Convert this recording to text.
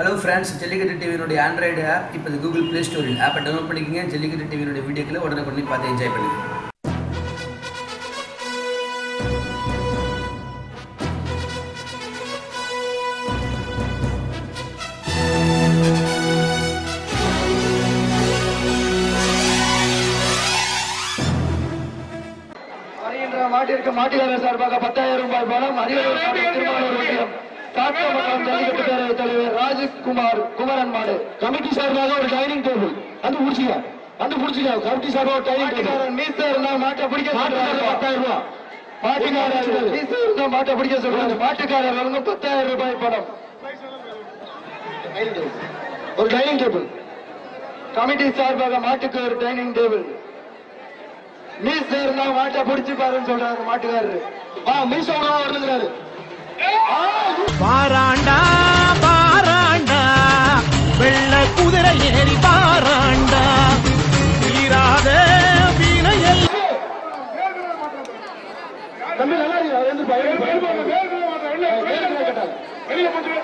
Hello friends Jallikattu டிவியினுடைய Android app இப்போ Google play ஸ்டோரில் ஆப்பை டவுன்லோட் பண்ணிக்கங்க. ஜல்லிக்கட்டு டிவியினுடைய வீடியோக்களை உடனே பண்ணி பார்த்து என்ஜாய் பண்ணுங்கள் வருகின்ற மாட்டிற்கு மாட்டுக்காரர் சார்பாக பத்தாயிரம் ரூபாய் பணம். அதிகாரி ராஜ்குமார் குமரன் மாடு கமிட்டி சார்பாக ஒரு டைனிங் டேபிள் அந்த புடிச்சிக்க அந்த புடிச்சிக்க கமிட்டி சார்பாக ஒரு டைனிங் டேபிள் மீச இருந்தா மாட்டை பிடிக்க பத்தாயிரம் ரூபாய் மாட்டுக்காரர் மாட்டை பிடிக்க சொல்றாரு. மாட்டுக்காரர் வந்து பத்தாயிரம் ரூபாய் பணம். ஒரு டைனிங் டேபிள் கமிட்டி சார்பாக மாட்டுக்கு ஒரு டைனிங் டேபிள் இருந்தா மாட்டை பிடிச்சு பாருன்னு சொல்றாரு மாட்டுக்காரரு. அவ்வளவு வருதுங்கிறாரு. பாராண்டா தம்பி நல்லா இருக்கு. வெளியில போச்சு